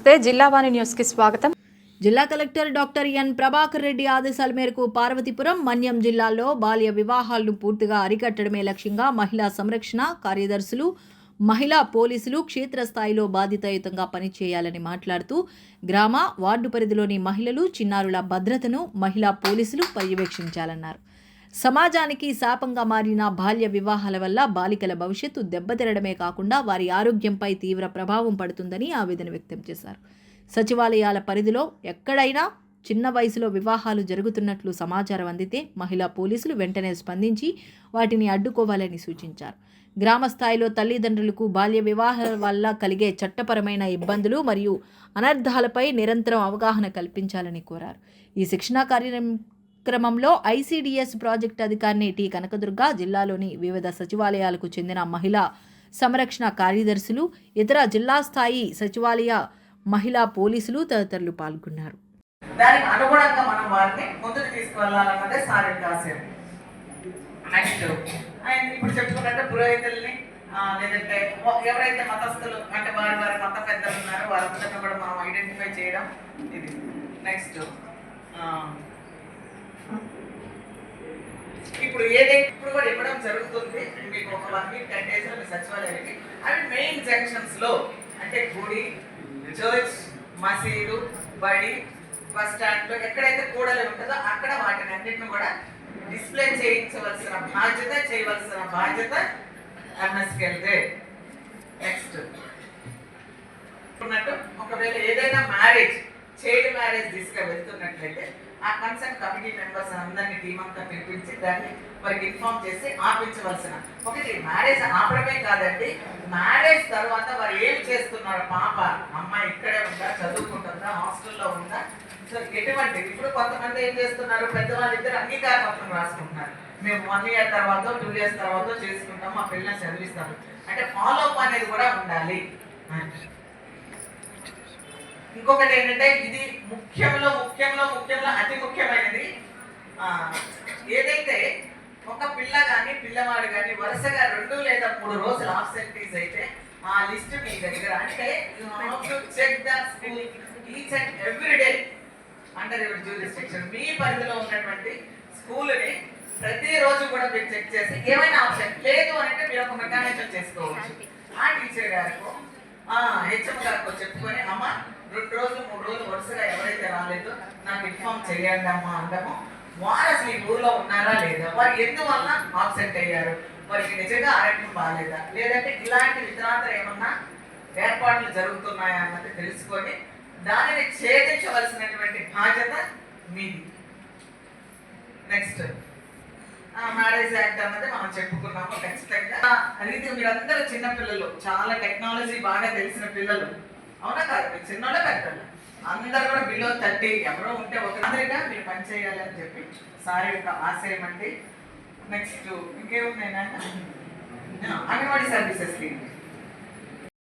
నమస్తే. జిల్లావాణి న్యూస్కి స్వాగతం. జిల్లా collector doctor N Prabhakar Reddy ఆదేశాల మేరకు పార్వతీపురం మన్యం జిల్లాల్లో బాల్య వివాహాలను పూర్తిగా అరికట్టడమే లక్ష్యంగా మహిళా సంరక్షణ కార్యదర్శులు మహిళా పోలీసులు క్షేత్రస్థాయిలో బాధ్యతాయుతంగా పనిచేయాలని మాట్లాడుతూ గ్రామ వార్డు పరిధిలోని మహిళలు చిన్నారుల భద్రతను మహిళా పోలీసులు పర్యవేక్షించాలన్నారు. సమాజానికి శాపంగా మారిన బాల్య వివాహాల వల్ల బాలికల భవిష్యత్తు దెబ్బతినడమే కాకుండా వారి ఆరోగ్యంపై తీవ్ర ప్రభావం పడుతుందని ఆవేదన వ్యక్తం చేశారు. సచివాలయాల పరిధిలో ఎక్కడైనా చిన్న వయసులో వివాహాలు జరుగుతున్నట్లు సమాచారం అందితే మహిళా పోలీసులు వెంటనే స్పందించి వాటిని అడ్డుకోవాలని సూచించారు. గ్రామ స్థాయిలో తల్లిదండ్రులకు బాల్య వివాహాల వల్ల కలిగే చట్టపరమైన ఇబ్బందులు మరియు అనర్థాలపై నిరంతరం అవగాహన కల్పించాలని కోరారు. ఈ శిక్షణా కార్యక్రమంలో ఐసీడీఎస్ ప్రాజెక్ట్ అధికారిని టి కనకదుర్గ జిల్లాలోని వివిధ సచివాలయాలకు చెందిన మహిళా సంరక్షణ కార్యదర్శులు ఇతర జిల్లా స్థాయి సచివాలయ మహిళా పోలీసులు తదితరులు పాల్గొన్నారు. దానికి అనుగుణంగా మనం వారిని ముందుకు తీసుకువెళ్ళాలన్నదే సార్ యొక్క ఆశయం. నెక్స్ట్. ఆయన ఇప్పుడు చెప్పుకున్నట్టు పురోహితుల్ని లేదంటే ఎవరైతే మతస్థులు అంటే వారి వారి మత పెద్దలు ఉన్నారో వారందరినీ కూడా మనం ఐడెంటిఫై చేయడం ఇది. నెక్స్ట్ ఇప్పుడు ఏదైతే ఇప్పుడు కూడా ఇవ్వడం జరుగుతుంది. మీకు ఒక వన్ వీక్ టెన్ డేస్ మీ సచివాలయానికి. అవి మెయిన్ జంక్షన్స్లో అంటే గుడి చర్చ్ మసీదు బడి బస్ స్టాండ్లో ఎక్కడైతే కూడలు ఉంటుందో అక్కడ వాటిని అన్నింటిని కూడా డిస్ప్లే చేయించవలసిన బాధ్యత చేయవలసిన బాధ్యత ఎంఎస్కి వెళ్తే నెక్స్ట్ ఉన్నట్టు ఒకవేళ ఏదైనా మ్యారేజ్ చైల్డ్ మ్యారేజ్ దిశగా వెళ్తున్నట్లయితే ఆ కన్సర్న్ కమిటీ మెంబర్స్ అందరినీ టీం అంతా పిలిపించి దాన్ని వారికి ఇన్ఫార్మ్ చేసి ఆపించవలసిన. ఒకటి మ్యారేజ్ ఆపడమే కాదండి మ్యారేజ్ తర్వాత వారు ఏం చేస్తున్నారు? పాప అమ్మాయి ఇక్కడే ఉందా? చదువుకుంటుందా? హాస్టల్లో ఉందా? సో ఎటువంటి ఇప్పుడు కొంతమంది ఏం చేస్తున్నారు? పెద్దవాళ్ళు ఇద్దరు అంగీకార పత్రం రాసుకుంటున్నారు. మేము వన్ ఇయర్ తర్వాత టూ ఇయర్స్ తర్వాత చేసుకుంటాం మా పిల్లల్ని చదివిస్తాము అంటే ఫాలో అప్ అనేది కూడా ఉండాలి. ఇంకొకటి ఏంటంటే ఇది ముఖ్యంలో ముఖ్యంలో ముఖ్యంలో అతి ముఖ్యమైనది. ఏదైతే ఒక పిల్ల కానీ పిల్లవాడు కానీ వరుసగా రెండు లేదా మూడు రోజులు ఆబ్సెంటీస్ అయితే ఆ లిస్ట్ మీ దగ్గర. అంటే check the school each and every day under your jurisdiction మీ పరిధిలో ఉన్నటువంటి స్కూల్ని ప్రతిరోజు కూడా మీరు చెక్ చేసి ఏమైనా ఆప్షన్ లేదు అంటే మీరు ఒక మెకానిజం చేసుకోవచ్చు ఆ టీచర్ గారికో హెచ్ఎం గారికో చెప్పుకొని అమ్మ రెండు రోజులు మూడు రోజులు వరుసగా ఎవరైతే రాలేదో నాకు ఇన్ఫామ్ చేయండి అమ్మా అందము వారు అసలు ఈ ఊర్లో ఉన్నారా లేదా? వారు ఎందువల్ల ఆబ్సెంట్ అయ్యారు? వారికి నిజంగా ఆరోగ్యం బాగాలేదా లేదంటే ఇలాంటి ఇతరాతర ఏమన్నా ఏర్పాట్లు జరుగుతున్నాయా అన్నది తెలుసుకొని దానిని ఛేదించవలసినటువంటి బాధ్యత మీది. నెక్స్ట్ మ్యారేజ్ యాక్ట్ అన్నది మనం చెప్పుకున్నాము ఖచ్చితంగా. అది మీరందరూ చిన్న పిల్లలు చాలా టెక్నాలజీ బాగా తెలిసిన పిల్లలు. అవునా కాదు మీరు చిన్నోళ్ళే పెద్దలు అందరూ కూడా బిలో థర్టీ ఎవరో ఉంటే ఒక అందరిగా మీరు పని చేయాలి అని చెప్పి సార్ యొక్క ఆశయం అండి నెక్స్ట్ ఇంకేమున్నాయి అంగన్వాడీ సర్వీసెస్కి